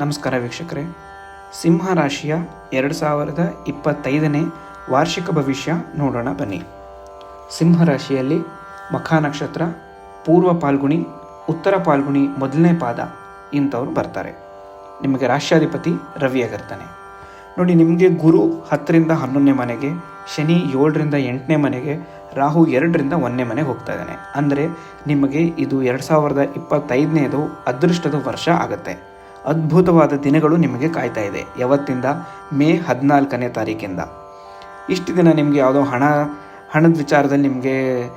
ನಮಸ್ಕಾರ ವೀಕ್ಷಕರೇ. ಸಿಂಹ ರಾಶಿಯ ಎರಡು ಸಾವಿರದ ಇಪ್ಪತ್ತೈದನೇ ವಾರ್ಷಿಕ ಭವಿಷ್ಯ ನೋಡೋಣ ಬನ್ನಿ. ಸಿಂಹ ರಾಶಿಯಲ್ಲಿ ಮಖಾ ನಕ್ಷತ್ರ, ಪೂರ್ವ ಪಾಲ್ಗುಣಿ, ಉತ್ತರ ಪಾಲ್ಗುಣಿ ಮೊದಲನೇ ಪಾದ ಇಂಥವ್ರು ಬರ್ತಾರೆ. ನಿಮಗೆ ರಾಷ್ಟ್ರಾಧಿಪತಿ ರವಿಯಾಗಿರ್ತಾನೆ ನೋಡಿ, ನಿಮಗೆ ಗುರು ಹತ್ತರಿಂದ ಹನ್ನೊಂದನೇ ಮನೆಗೆ, ಶನಿ ಏಳರಿಂದ ಎಂಟನೇ ಮನೆಗೆ, ರಾಹು ಎರಡರಿಂದ ಒಂದನೇ ಮನೆಗೆ ಹೋಗ್ತಾ ಇದ್ದಾನೆ. ಅಂದರೆ ನಿಮಗೆ ಇದು ಎರಡು ಸಾವಿರದ ಇಪ್ಪತ್ತೈದನೇದು ಅದೃಷ್ಟದ ವರ್ಷ ಆಗುತ್ತೆ. ಅದ್ಭುತವಾದ ದಿನಗಳು ನಿಮಗೆ ಕಾಯ್ತಾ ಇದೆ. ಯಾವತ್ತಿಂದ? ಮೇ ಹದಿನಾಲ್ಕನೇ ತಾರೀಕಿಂದ. ಇಷ್ಟು ದಿನ ನಿಮಗೆ ಯಾವುದೋ ಹಣ, ಹಣದ ವಿಚಾರದಲ್ಲಿ ನಿಮಗೆ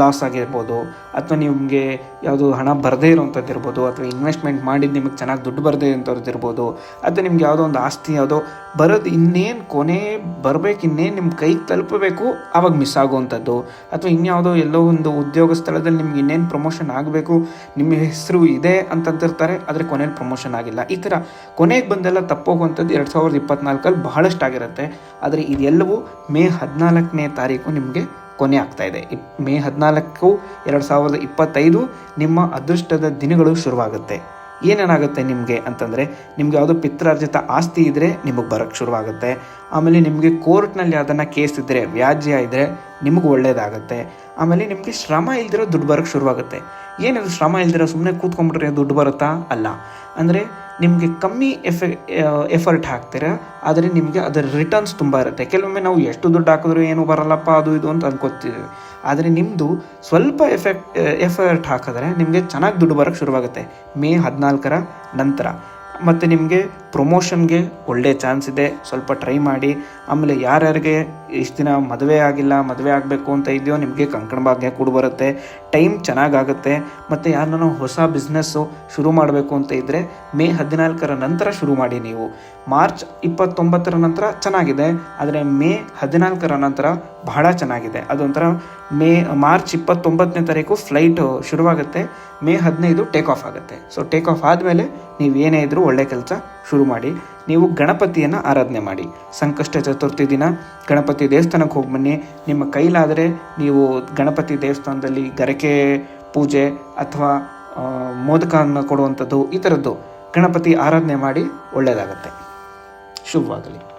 ಲಾಸ್ ಆಗಿರ್ಬೋದು ಅಥವಾ ನಿಮಗೆ ಯಾವುದು ಹಣ ಬರದೇ ಇರೋವಂಥದ್ದು ಇರ್ಬೋದು ಅಥವಾ ಇನ್ವೆಸ್ಟ್ಮೆಂಟ್ ಮಾಡಿದ್ದು ನಿಮಗೆ ಚೆನ್ನಾಗಿ ದುಡ್ಡು ಬರದೇ ಇರೋಂಥದ್ದು ಇರ್ಬೋದು, ಅಥವಾ ನಿಮ್ಗೆ ಯಾವುದೋ ಒಂದು ಆಸ್ತಿ ಯಾವುದೋ ಬರೋದು ಇನ್ನೇನು ಕೊನೆ ಬರಬೇಕು, ಇನ್ನೇನು ನಿಮ್ಮ ಕೈಗೆ ತಲುಪಬೇಕು ಆವಾಗ ಮಿಸ್ ಆಗುವಂಥದ್ದು. ಅಥವಾ ಇನ್ಯಾವುದೋ ಎಲ್ಲೋ ಒಂದು ಉದ್ಯೋಗ ಸ್ಥಳದಲ್ಲಿ ನಿಮ್ಗೆ ಇನ್ನೇನು ಪ್ರಮೋಷನ್ ಆಗಬೇಕು, ನಿಮ್ಮ ಹೆಸರು ಇದೆ ಅಂತಂತಿರ್ತಾರೆ, ಆದರೆ ಕೊನೆಯಲ್ಲಿ ಪ್ರಮೋಷನ್ ಆಗಿಲ್ಲ. ಈ ಥರ ಕೊನೆಗೆ ಬಂದೆಲ್ಲ ತಪ್ಪೋಗುವಂಥದ್ದು ಎರಡು ಸಾವಿರದ ಇಪ್ಪತ್ನಾಲ್ಕಲ್ಲಿ ಬಹಳಷ್ಟು ಆಗಿರುತ್ತೆ ಆದರೆ ಇದೆಲ್ಲವೂ ಮೇ ಹದಿನಾಲ್ಕನೇ ತಾರೀಕು ನಿಮಗೆ ಕೊನೆ ಆಗ್ತಾ ಇದೆ. ಮೇ ಹದಿನಾಲ್ಕು ಎರಡು ಸಾವಿರದ ಇಪ್ಪತ್ತೈದು ನಿಮ್ಮ ಅದೃಷ್ಟದ ದಿನಗಳು ಶುರುವಾಗುತ್ತೆ. ಏನೇನಾಗುತ್ತೆ ನಿಮಗೆ ಅಂತಂದರೆ, ನಿಮ್ಗೆ ಯಾವುದೋ ಪಿತ್ರಾರ್ಜಿತ ಆಸ್ತಿ ಇದ್ದರೆ ನಿಮಗೆ ಬರೋಕ್ಕೆ ಶುರುವಾಗುತ್ತೆ. ಆಮೇಲೆ ನಿಮಗೆ ಕೋರ್ಟ್ನಲ್ಲಿ ಅದನ್ನು ಕೇಸ್ ಇದ್ದರೆ ವ್ಯಾಜ್ಯ ಇದ್ದರೆ ನಿಮಗೆ ಒಳ್ಳೇದಾಗುತ್ತೆ. ಆಮೇಲೆ ನಿಮಗೆ ಶ್ರಮ ಇಲ್ದಿರೋ ದುಡ್ಡು ಬರೋಕ್ಕೆ ಶುರುವಾಗುತ್ತೆ. ಏನಿದು ಶ್ರಮ ಇಲ್ದಿರೋ ಸುಮ್ಮನೆ ಕೂತ್ಕೊಂಡ್ಬಿಟ್ರೆ ದುಡ್ಡು ಬರುತ್ತಾ? ಅಲ್ಲ. ಅಂದರೆ ನಿಮಗೆ ಕಮ್ಮಿ ಎಫೆ ಎಫರ್ಟ್ ಹಾಕ್ತೀರ, ಆದರೆ ನಿಮಗೆ ಅದರ ರಿಟರ್ನ್ಸ್ ತುಂಬ ಇರುತ್ತೆ. ಕೆಲವೊಮ್ಮೆ ನಾವು ಎಷ್ಟು ದುಡ್ಡು ಹಾಕಿದ್ರು ಏನು ಬರಲ್ಲಪ್ಪ, ಅದು ಇದು ಅಂತ ಅಂದ್ಕೋತಿದ್ದೀವಿ ಆದರೆ ನಿಮ್ಮದು ಸ್ವಲ್ಪ ಎಫೆಕ್ಟ್ ಎಫರ್ಟ್ ಹಾಕಿದ್ರೆ ನಿಮಗೆ ಚೆನ್ನಾಗಿ ದುಡ್ಡು ಬರೋಕ್ಕೆ ಶುರುವಾಗುತ್ತೆ. ಮೇ ಹದಿನಾಲ್ಕರ ನಂತರ. ಮತ್ತು ನಿಮಗೆ ಪ್ರಮೋಷನ್ಗೆ ಒಳ್ಳೆ ಚಾನ್ಸ್ ಇದೆ. ಸ್ವಲ್ಪ ಟ್ರೈ ಮಾಡಿ. ಆಮೇಲೆ ಯಾರ್ಯಾರಿಗೆ ಇಷ್ಟು ದಿನ ಮದುವೆ ಆಗಿಲ್ಲ, ಮದುವೆ ಆಗಬೇಕು ಅಂತ ಇದೆಯೋ ನಿಮಗೆ ಕಂಕಣ ಭಾಗ್ಯ ಕೂಡ ಬರುತ್ತೆ. ಟೈಮ್ ಚೆನ್ನಾಗಾಗುತ್ತೆ. ಮತ್ತು ಯಾರನ್ನ ಹೊಸ ಬಿಸ್ನೆಸ್ಸು ಶುರು ಮಾಡಬೇಕು ಅಂತ ಇದ್ದರೆ ಮೇ ಹದಿನಾಲ್ಕರ ನಂತರ ಶುರು ಮಾಡಿ ನೀವು. ಮಾರ್ಚ್ ಇಪ್ಪತ್ತೊಂಬತ್ತರ ನಂತರ ಚೆನ್ನಾಗಿದೆ. ಆದರೆ ಮೇ ಹದಿನಾಲ್ಕರ ನಂತರ ಬಹಳ ಚೆನ್ನಾಗಿದೆ. ಅದೊಂಥರ ಮೇ, ಮಾರ್ಚ್ ಇಪ್ಪತ್ತೊಂಬತ್ತನೇ ತಾರೀಕು ಫ್ಲೈಟು ಶುರುವಾಗುತ್ತೆ. ಮೇ ಹದಿನೈದು ಟೇಕ್ ಆಫ್ ಆಗುತ್ತೆ. ಸೊ ಟೇಕ್ ಆಫ್ ಆದಮೇಲೆ ನೀವು ಏನೇ ಇದ್ದರೂ ಒಳ್ಳೆ ಕೆಲಸ ಶುರು ಮಾಡಿ. ನೀವು ಗಣಪತಿಯನ್ನು ಆರಾಧನೆ ಮಾಡಿ. ಸಂಕಷ್ಟ ಚತುರ್ಥಿ ದಿನ ಗಣಪತಿ ದೇವಸ್ಥಾನಕ್ಕೆ ಹೋಗಿ ಬನ್ನಿ. ನಿಮ್ಮ ಕೈಲಾದರೆ ನೀವು ಗಣಪತಿ ದೇವಸ್ಥಾನದಲ್ಲಿ ಗರಕೆ ಪೂಜೆ ಅಥವಾ ಮೋದಕವನ್ನು ಕೊಡುವಂಥದ್ದು ಈ ಥರದ್ದು ಗಣಪತಿ ಆರಾಧನೆ ಮಾಡಿ ಒಳ್ಳೆಯದಾಗತ್ತೆ. ಶುಭವಾಗಲಿ.